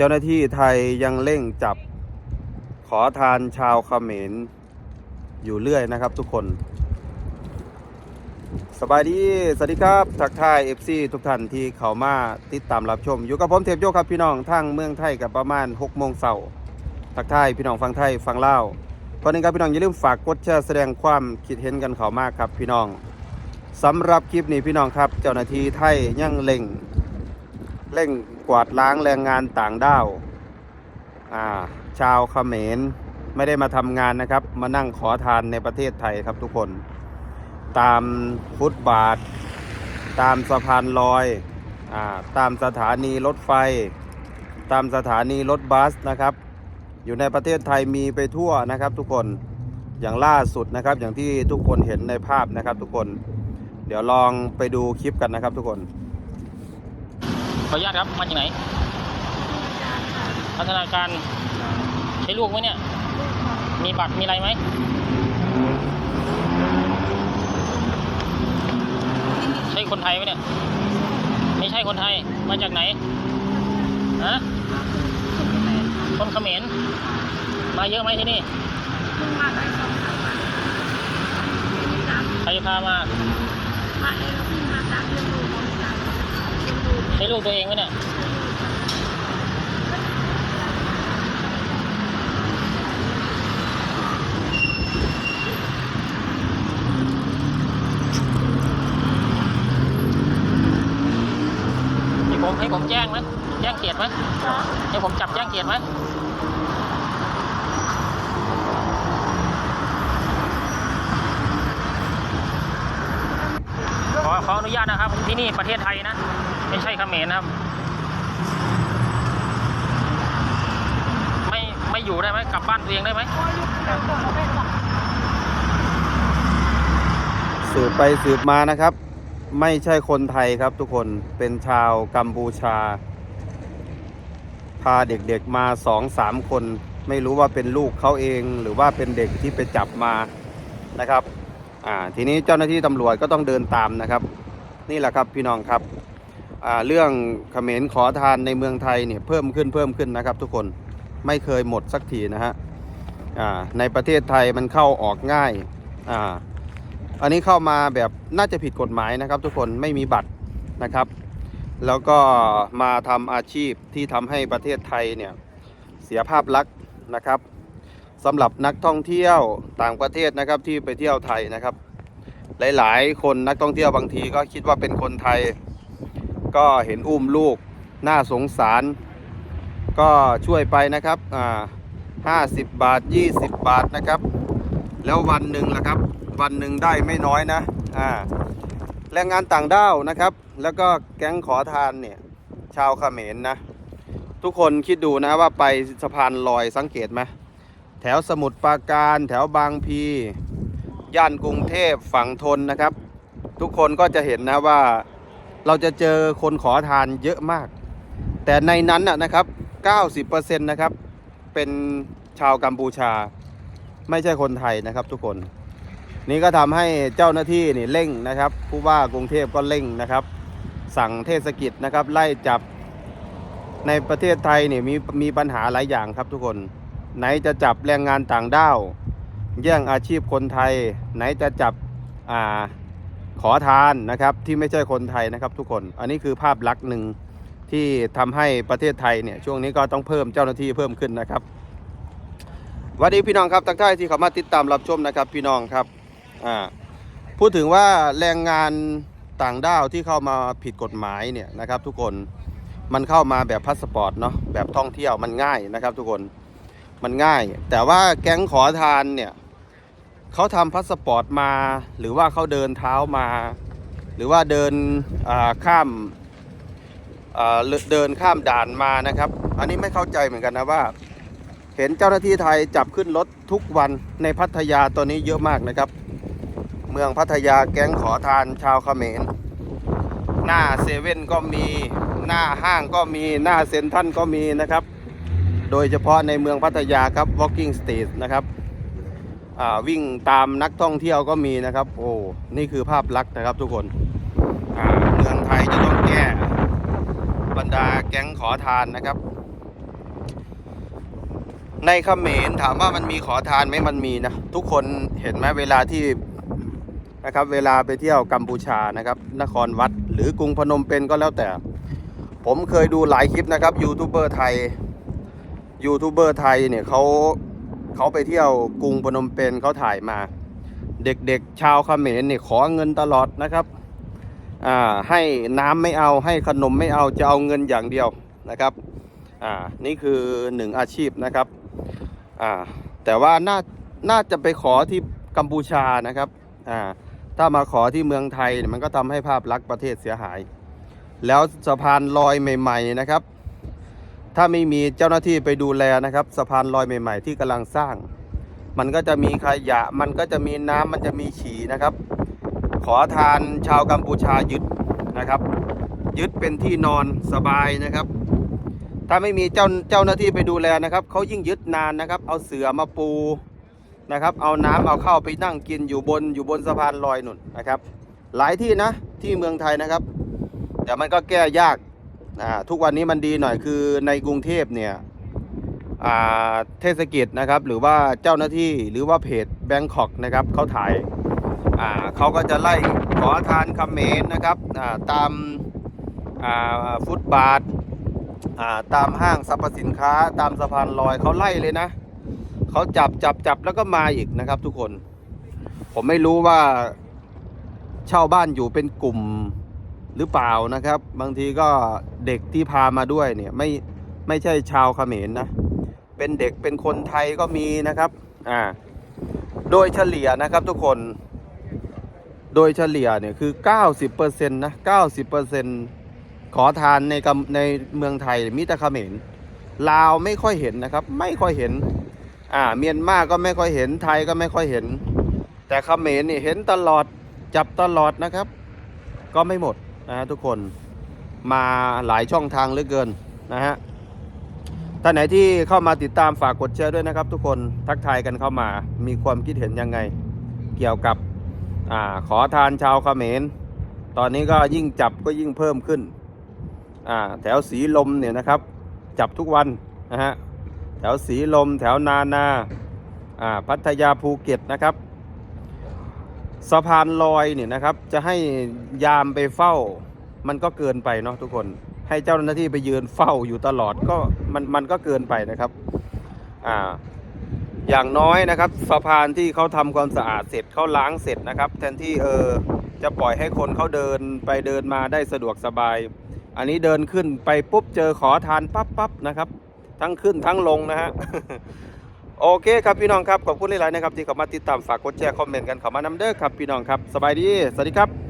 เจ้าหน้าที่ไทยยังเร่งจับขอทานชาวเขมรอยู่เรื่อยนะครับทุกคน สบายดี สวัสดีครับ ทักทาย FC ทุกท่านที่เข้ามาติดตามรับชม อยู่กับผมเทพโยครับพี่น้องทางเมืองไทยกับประมาณ6โมงเช้าทักทายพี่น้องฟังไทยฟังเล่าวก่อนนึงครับพี่น้องอย่าลืมฝากกดแชร์แสดงความคิดเห็นกันเข้ามากครับพี่น้องสำหรับคลิปนี้พี่น้องครับ เจ้าหน้าที่ไทยยังเร่งเร่ง กวาดล้างแรงงานต่างด้าวอ่าชาวเขมรไม่ได้มาทำงานนะครับ มานั่งขอทานในประเทศไทยครับทุกคน ตามฟุตบาท ตามสะพานลอยอาตามสถานีรถไฟ ตามสถานีรถบัสนะครับ อยู่ในประเทศไทยมีไปทั่วนะครับ ทุกคนอย่างล่าสุดนะครับ อย่างที่ทุกคนเห็นในภาพนะครับ ทุกคน เดี๋ยวลองไปดูคลิปกันนะครับ ทุกคน ขออนุญาตครับ มาจากไหน พัฒนาการ ใช้ลูกไหมเนี่ย มีบัตรมีอะไรไหมใช่คนไทยไหมเนี่ย ไม่ใช่คนไทย มาจากไหน ฮะ คนเขมร มาเยอะไหมที่นี่ใครพามา ใช่ลูกตัวเองไหมเนี่ยผมให้ผมแจ้งไหมแจ้งเกียรติไหมให้ผมจับแจ้งเกียรติไหมขอขออนุญาตนะครับที่นี่ประเทศไทยนะ ไม่ใช่เขมรนะครับ ไม่ไม่อยู่ได้ไหมกลับบ้านตัวเองได้ไหมสืบไปสืบมานะครับ ไม่ใช่คนไทยครับทุกคนเป็นชาวกัมพูชา พาเด็กๆมาสองสามคน ไม่รู้ว่าเป็นลูกเขาเองหรือว่าเป็นเด็กที่ไปจับมานะครับ อ่าทีนี้เจ้าหน้าที่ตำรวจก็ต้องเดินตามนะครับ นี่แหละครับพี่น้องครับ เรื่องเขมรขอทานในเมืองไทยเนี่ยเพิ่มขึ้นเพิ่มขึ้นนะครับ ทุกคนไม่เคยหมดสักทีนะฮะในประเทศไทยมันเข้าออกง่ายอ่าอันนี้เข้ามาแบบน่าจะผิดกฎหมายนะครับ ทุกคนไม่มีบัตรนะครับ แล้วก็มาทำอาชีพที่ทำให้ประเทศไทยเนี่ยเสียภาพลักษณ์นะครับสำหรับนักท่องเที่ยวต่างประเทศนะครับที่ไปเที่ยวไทยนะครับ หลายๆ คนนักท่องเที่ยวบางทีก็คิดว่าเป็นคนไทย ก็เห็นอุ้มลูกน่าสงสาร ก็ช่วยไปนะครับอ่าห้าสิบบาท20บาทนะครับ แล้ววันหนึ่งละครับ วันหนึ่งได้ไม่น้อยนะอ่าแรงงานต่างด้าวนะครับ แล้วก็แก๊งขอทานเนี่ยชาวเขมรนะ ทุกคนคิดดูนะว่าไปสะพานลอยสังเกตไหมแถวสมุทรปราการ แถวบางพี ย่านกรุงเทพฝั่งทนนะครับ ทุกคนก็จะเห็นนะว่า เราจะเจอคนขอทานเยอะมาก แต่ในนั้นนะครับ 90%นะครับ เป็นชาวกัมพูชา ไม่ใช่คนไทยนะครับทุกคน นี่ก็ทำให้เจ้าหน้าที่นี่เร่งนะครับ ผู้ว่ากรุงเทพก็เร่งนะครับ สั่งเทศกิจนะครับ ไล่จับในประเทศไทยเนี่ยมีมีปัญหาหลายอย่างครับทุกคน ไหนจะจับแรงงานต่างด้าว แย่งอาชีพคนไทย ไหนจะจับอ่า ขอทานนะครับที่ไม่ใช่คนไทยนะครับทุกคน อันนี้คือภาพลักษณ์หนึ่งที่ทำให้ประเทศไทยเนี่ยช่วงนี้ก็ต้องเพิ่มเจ้าหน้าที่เพิ่มขึ้นนะครับสวัสดีพี่น้องครับทักทายที่เข้ามาติดตามรับชมนะครับพี่น้องครับอ่าพูดถึงว่าแรงงานต่างด้าวที่เข้ามาผิดกฎหมายเนี่ยนะครับทุกคนมันเข้ามาแบบพาสปอร์ตเนาะแบบท่องเที่ยวมันง่ายนะครับทุกคนมันง่าย แต่ว่าแก๊งขอทานเนี่ย เขาทำพาสปอร์ตมา หรือว่าเขาเดินเท้ามา หรือว่าเดินข้ามเดินข้ามด่านมานะครับ อันนี้ไม่เข้าใจเหมือนกันนะว่า เห็นเจ้าหน้าที่ไทยจับขึ้นรถทุกวันในพัทยาตัวนี้เยอะมากนะครับ เมืองพัทยาแก๊งขอทานชาวเขมร หน้าเซเว่นก็มีหน้าห้างก็มีหน้าเซ็นทรัลก็มีนะครับ โดยเฉพาะในเมืองพัทยาครับ walking street นะครับ วิ่งตามนักท่องเที่ยวก็มีนะครับ โอ้นี่คือภาพลักษณ์นะครับทุกคนเมืองไทยจะต้องแก้บรรดาแก๊งขอทานนะครับ ในเขมรถามว่ามันมีขอทานไหมมันมีนะทุกคนเห็นไหมเวลาที่นะครับ เวลาไปเที่ยวกัมพูชานะครับ นครวัดหรือกรุงพนมเปญก็แล้วแต่ ผมเคยดูหลายคลิปนะครับยูทูบเบอร์ไทยยูทูบเบอร์ไทยเนี่ยเขา เขาไปเที่ยวกรุงพนมเปญเขาถ่ายมา เด็กๆ ชาวเขมรเนี่ยขอเงินตลอดนะครับอ่าให้น้ำไม่เอาให้ขนมไม่เอาจะเอาเงินอย่างเดียวนะครับอ่านี่คือหนึ่งอาชีพนะครับอ่าแต่ว่าน่าน่าจะไปขอที่กัมพูชานะครับอ่าถ้ามาขอที่เมืองไทยเนี่ยมันก็ทำให้ภาพลักษณ์ประเทศเสียหาย แล้วสะพานลอยใหม่ ๆ นะครับ ถ้าไม่มีเจ้าหน้าที่ไปดูแลนะครับ สะพานลอยใหม่ ๆ ที่กำลังสร้าง มันก็จะมีขยะ มันก็จะมีน้ำมันจะมีฉี่นะครับ ขอทานชาวกัมพูชายึดนะครับ ยึดเป็นที่นอนสบายนะครับ ถ้าไม่มีเจ้าเจ้าหน้าที่ไปดูแลนะครับเขายิ่งยึดนานนะครับ เอาเสือมาปูนะครับ เอาน้ำเอาเข้าวไปนั่งกินอยู่บนอยู่บนสะพานลอยนุ่นนะครับ หลายที่นะที่เมืองไทยนะครับ แต่มันก็แก้ยาก ทุกวันนี้มันดีหน่อยคือในกรุงเทพเนี่ยเทศกิจนะครับ หรือว่าเจ้าหน้าที่หรือว่าเพจแบงคอกนะครับเขาถ่ายาเขาก็จะไล่ขอทานคำเมนนะครับาตามาฟุตบาทาตามห้างสรรพสินค้า ตามสะพานลอยเขาไล่เลยนะเขาจับจับจับแล้วก็มาอีกนะครับ ทุกคน ผมไม่รู้ว่าเช่าบ้านอยู่เป็นกลุ่ม หรือเปล่านะครับ บางทีก็เด็กที่พามาด้วยเนี่ยไม่ไม่ใช่ชาวเขมรนะเป็นเด็กเป็นคนไทยก็มีนะครับอ่าโดยเฉลี่ยนะครับทุกคนโดยเฉลี่ยเนี่ยคือ 90%นะ90%ขอทานในกำในเมืองไทยมิตรเขมรลาวไม่ค่อยเห็นนะครับ ไม่ค่อยเห็นอ่าเมียนมาก็ไม่ค่อยเห็นไทยก็ไม่ค่อยเห็น แต่เขมรนี่เห็นตลอดจับตลอดนะครับ ก็ไม่หมด นะฮะทุกคนมาหลายช่องทางเหลือเกินนะฮะท่านไหนที่เข้ามาติดตามฝากกดแชร์ด้วยนะครับ ทุกคนทักทายกันเข้ามามีความคิดเห็นยังไง เกี่ยวกับอาขอทานชาวเขมร ตอนนี้ก็ยิ่งจับก็ยิ่งเพิ่มขึ้นอ่าแถวสีลมเนี่ยนะครับ จับทุกวันนะฮะแถวสีลม แถวนานาอ่าพัทยาภูเก็ตนะครับ สะพานลอยเนี่ยนะครับ จะให้ยามไปเฝ้า มันก็เกินไปเนาะทุกคนให้เจ้าหน้าที่ไปยืนเฝ้าอยู่ตลอดก็มันมันก็เกินไปนะครับอ่าอย่างน้อยนะครับ สะพานที่เขาทำความสะอาดเสร็จเขาล้างเสร็จนะครับ แทนที่เออจะปล่อยให้คนเขาเดินไปเดินมาได้สะดวกสบาย อันนี้เดินขึ้นไปปุ๊บเจอขอทานปั๊บปั๊บนะครับ ทั้งขึ้นทั้งลงนะฮะ โอเคครับพี่น้องครับขอบคุณหลายๆนะครับที่เข้ามาติดตามฝากกดแชร์คอมเมนต์กันเข้ามานำเด้อครับพี่น้องครับสบายดีสวัสดีครับ